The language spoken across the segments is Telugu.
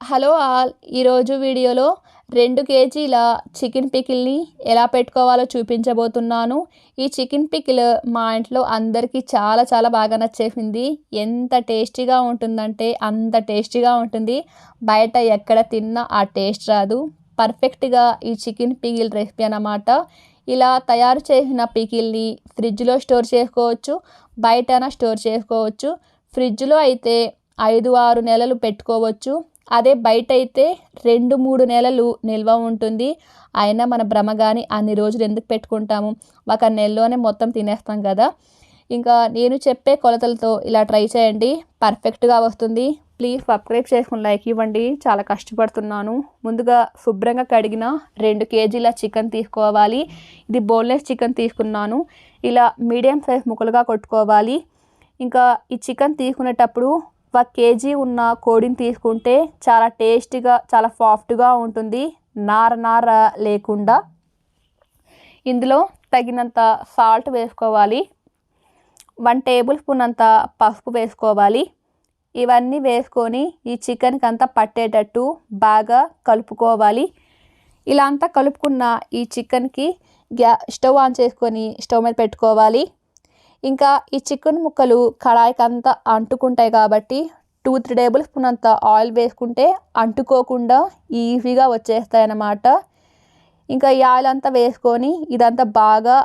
హలో ఆల్ ఈరోజు వీడియోలో రెండు కేజీల చికెన్ పికిల్ని ఎలా పెట్టుకోవాలో చూపించబోతున్నాను. ఈ చికెన్ పికిల్ మా ఇంట్లో అందరికీ చాలా చాలా బాగా నచ్చేసింది. ఎంత టేస్టీగా ఉంటుందంటే అంత టేస్టీగా ఉంటుంది. బయట ఎక్కడ తిన్నా ఆ టేస్ట్ రాదు. పర్ఫెక్ట్గా ఈ చికెన్ పికిల్ రెసిపీ అన్నమాట. ఇలా తయారు చేసిన పికిల్ని ఫ్రిడ్జ్లో స్టోర్ చేసుకోవచ్చు బయటన స్టోర్ చేసుకోవచ్చు. ఫ్రిడ్జ్లో అయితే ఐదు ఆరు నెలలు పెట్టుకోవచ్చు. అదే బయట అయితే రెండు మూడు నెలలు నిల్వ ఉంటుంది. అయినా మన భ్రమ కానీ అన్ని రోజులు ఎందుకు పెట్టుకుంటాము? ఒక నెలలోనే మొత్తం తినేస్తాం కదా. ఇంకా నేను చెప్పే కొలతలతో ఇలా ట్రై చేయండి. పర్ఫెక్ట్గా వస్తుంది. ప్లీజ్ సబ్స్క్రైబ్ చేసుకుని లైక్ ఇవ్వండి. చాలా కష్టపడుతున్నాను. ముందుగా శుభ్రంగా కడిగిన రెండు కేజీల చికెన్ తీసుకోవాలి. ఇది బోన్లెస్ చికెన్ తీసుకున్నాను. ఇలా మీడియం సైజ్ ముక్కలుగా కొట్టుకోవాలి. ఇంకా ఈ చికెన్ తీసుకునేటప్పుడు ఒక కేజీ ఉన్న కోడిని తీసుకుంటే చాలా టేస్టీగా చాలా సాఫ్ట్గా ఉంటుంది. నార నార లేకుండా. ఇందులో తగినంత సాల్ట్ వేసుకోవాలి. వన్ టేబుల్ స్పూన్ అంత పసుపు వేసుకోవాలి. ఇవన్నీ వేసుకొని ఈ చికెన్కి అంతా పట్టేటట్టు బాగా కలుపుకోవాలి. ఇలా అంతా కలుపుకున్న ఈ చికెన్కి గ్యా స్టవ్ ఆన్ చేసుకొని స్టవ్ మీద పెట్టుకోవాలి. ఇంకా ఈ చికెన్ ముక్కలు కడాయికి అంతా అంటుకుంటాయి కాబట్టి టూ త్రీ టేబుల్ స్పూన్ అంత ఆయిల్ వేసుకుంటే అంటుకోకుండా ఈజీగా వచ్చేస్తాయి అన్నమాట ఇంకా ఈ ఆయిల్ అంతా వేసుకొని ఇదంతా బాగా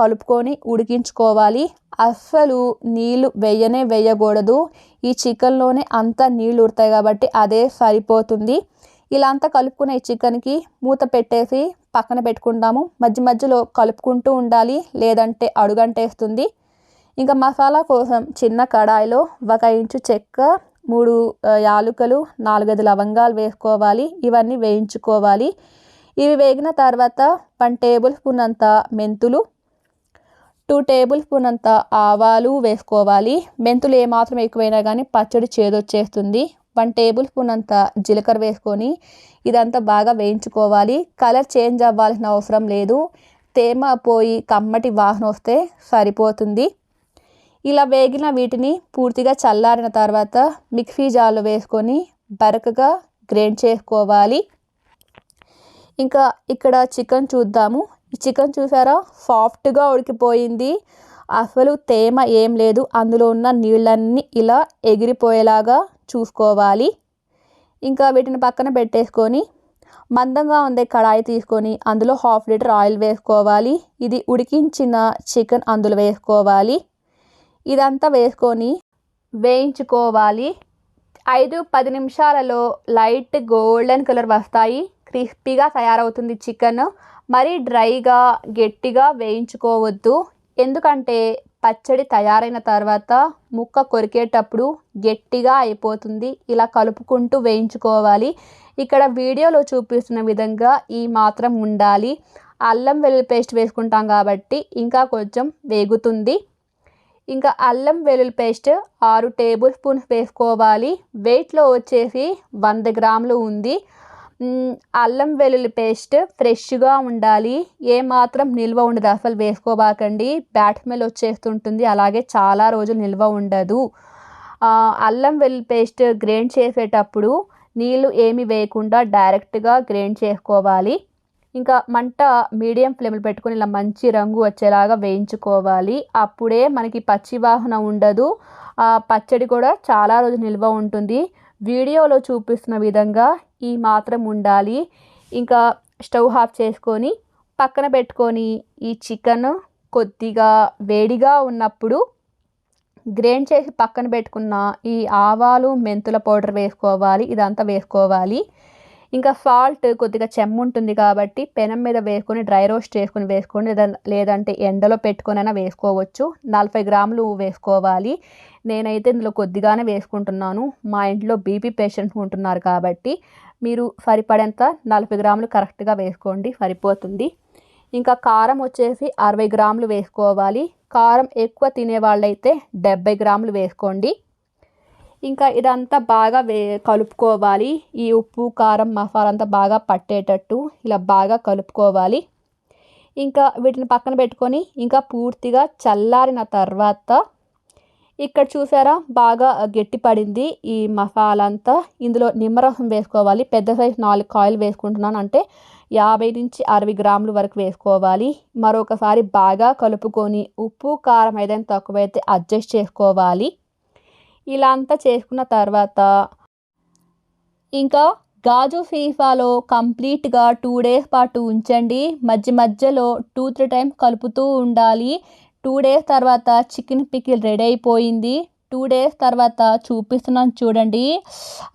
కలుపుకొని ఉడికించుకోవాలి. అస్సలు నీళ్ళు వేయనే వేయకూడదు. ఈ చికెన్లోనే అంతా నీళ్ళు ఉడతాయి కాబట్టి అదే సరిపోతుంది. ఇలా అంతా కలుపుకున్న ఈ చికెన్కి మూత పెట్టేసి పక్కన పెట్టుకుంటాము. మధ్య మధ్యలో కలుపుకుంటూ ఉండాలి లేదంటే అడుగంటేస్తుంది. ఇంకా మసాలా కోసం చిన్న కడాయిలో ఒక ఇంచు చెక్క మూడు యాలుకలు నాలుగైదు లవంగాలు వేసుకోవాలి. ఇవన్నీ వేయించుకోవాలి. ఇవి వేగిన తర్వాత వన్ టేబుల్ స్పూన్ అంత మెంతులు టూ టేబుల్ స్పూన్ అంత ఆవాలు వేసుకోవాలి. మెంతులు ఏమాత్రం ఎక్కువైనా కానీ పచ్చడి చేదొచ్చేస్తుంది. వన్ టేబుల్ స్పూన్ అంత జీలకర్ర వేసుకొని ఇదంతా బాగా వేయించుకోవాలి. కలర్ చేంజ్ అవ్వాల్సిన అవసరం లేదు. తేమ పోయి కమ్మటి వాసన వస్తే సరిపోతుంది. ఇలా వేగిన వీటిని పూర్తిగా చల్లారిన తర్వాత మిక్సీ జార్లో వేసుకొని బరకగా గ్రైండ్ చేసుకోవాలి. ఇంకా ఇక్కడ చికెన్ చూద్దాము. ఈ చికెన్ చూసారా? సాఫ్ట్గా ఉడికిపోయింది. అసలు తేమ ఏం లేదు. అందులో ఉన్న నీళ్ళన్నీ ఇలా ఎగిరిపోయేలాగా చూసుకోవాలి. ఇంకా వీటిని పక్కన పెట్టేసుకొని మందంగా ఉండే కడాయి తీసుకొని అందులో హాఫ్ లీటర్ ఆయిల్ వేసుకోవాలి. ఇది ఉడికించిన చికెన్ అందులో వేసుకోవాలి. ఇదంతా వేసుకొని వేయించుకోవాలి. ఐదు పది నిమిషాలలో లైట్ గోల్డెన్ కలర్ వస్తాయి. క్రిస్పీగా తయారవుతుంది చికెన్. మరీ డ్రైగా గట్టిగా వేయించుకోవద్దు. ఎందుకంటే పచ్చడి తయారైన తర్వాత ముక్క కొరికేటప్పుడు గట్టిగా అయిపోతుంది. ఇలా కలుపుకుంటూ వేయించుకోవాలి. ఇక్కడ వీడియోలో చూపిస్తున్న విధంగా ఈ మాత్రం ఉండాలి. అల్లం వెల్లుల్లి పేస్ట్ వేసుకుంటాం కాబట్టి ఇంకా కొంచెం వేగుతుంది. ఇంకా అల్లం వెల్లుల్లి పేస్ట్ ఆరు టేబుల్ స్పూన్స్ వేసుకోవాలి. వెయిట్లో వచ్చేసి వంద గ్రాములు ఉంది. అల్లం వెల్లుల్లి పేస్ట్ ఫ్రెష్గా ఉండాలి. ఏమాత్రం నిల్వ ఉండదు అసలు వేసుకోబాకండి. Bad smell వచ్చేస్తుంటుంది. అలాగే చాలా రోజులు నిల్వ ఉండదు. అల్లం వెల్లుల్లి పేస్ట్ గ్రైండ్ చేసేటప్పుడు నీళ్ళు ఏమి వేయకుండా డైరెక్ట్గా గ్రైండ్ చేసుకోవాలి. ఇంకా మంట మీడియం ఫ్లేమ్లో పెట్టుకొని ఇలా మంచి రంగు వచ్చేలాగా వేయించుకోవాలి. అప్పుడే మనకి పచ్చి ఉండదు. ఉండదు పచ్చడి కూడా చాలా రోజు నిల్వ ఉంటుంది. వీడియోలో చూపిస్తున్న విధంగా ఈ మాత్రం ఉండాలి. ఇంకా స్టవ్ ఆఫ్ చేసుకొని పక్కన పెట్టుకొని ఈ చికెన్ కొద్దిగా వేడిగా ఉన్నప్పుడు గ్రైండ్ చేసి పక్కన పెట్టుకున్న ఈ ఆవాలు మెంతుల పౌడర్ వేసుకోవాలి. ఇదంతా వేసుకోవాలి. ఇంకా సాల్ట్ కొద్దిగా చెమ్ము ఉంటుంది కాబట్టి పెనం మీద వేసుకొని డ్రై రోస్ట్ చేసుకొని వేసుకోండి లేదంటే ఎండలో పెట్టుకొనైనా వేసుకోవచ్చు. నలభై గ్రాములు వేసుకోవాలి. నేనైతే ఇందులో కొద్దిగానే వేసుకుంటున్నాను. మా ఇంట్లో బీపీ పేషెంట్స్ ఉంటున్నారు కాబట్టి మీరు సరిపడేంత నలభై గ్రాములు కరెక్ట్గా వేసుకోండి సరిపోతుంది. ఇంకా కారం వచ్చేసి అరవై గ్రాములు వేసుకోవాలి. కారం ఎక్కువ తినే వాళ్ళైతే డెబ్బై గ్రాములు వేసుకోండి. ఇంకా ఇదంతా బాగా వే కలుపుకోవాలి. ఈ ఉప్పు కారం మసాలా అంతా బాగా పట్టేటట్టు ఇలా బాగా కలుపుకోవాలి. ఇంకా వీటిని పక్కన పెట్టుకొని ఇంకా పూర్తిగా చల్లారిన తర్వాత ఇక్కడ చూసారా బాగా గట్టి పడింది ఈ మసాలా అంతా. ఇందులో నిమ్మరసం వేసుకోవాలి. పెద్ద సైజు నాలుగు కాయలు వేసుకుంటున్నాను. అంటే యాభై నుంచి అరవై గ్రాముల వరకు వేసుకోవాలి. మరొకసారి బాగా కలుపుకొని ఉప్పు కారం ఏదైనా తక్కువైతే అడ్జస్ట్ చేసుకోవాలి. ఇలా అంతా చేసుకున్న తర్వాత ఇంకా గాజు ఫీఫాలో కంప్లీట్గా టూ డేస్ పాటు ఉంచండి. మధ్య మధ్యలో టూ త్రీ టైమ్స్ కలుపుతూ ఉండాలి. టూ డేస్ తర్వాత చికెన్ పికిల్ రెడీ అయిపోయింది. టూ డేస్ తర్వాత చూపిస్తున్నాను చూడండి.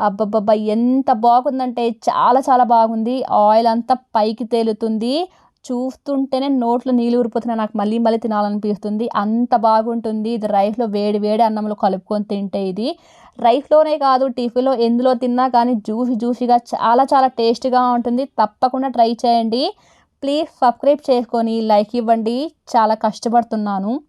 అబ్బబ్బబ్బా ఎంత బాగుందంటే చాలా చాలా బాగుంది. ఆయిల్ అంతా పైకి తేలుతుంది. చూస్తుంటేనే నోట్లో నీళ్ళు ఊరిపోతున్నాయి నాకు మళ్ళీ మళ్ళీ తినాలనిపిస్తుంది. అంత బాగుంటుంది. ఇది రైస్లో వేడి వేడి అన్నంలో కలుపుకొని తింటే ఇది. రైస్లోనే కాదు టిఫిన్లో ఎందులో తిన్నా కానీ జ్యూసి జ్యూసీగా చాలా చాలా టేస్ట్గా ఉంటుంది. తప్పకుండా ట్రై చేయండి. ప్లీజ్ సబ్స్క్రైబ్ చేసుకొని లైక్ ఇవ్వండి. చాలా కష్టపడుతున్నాను.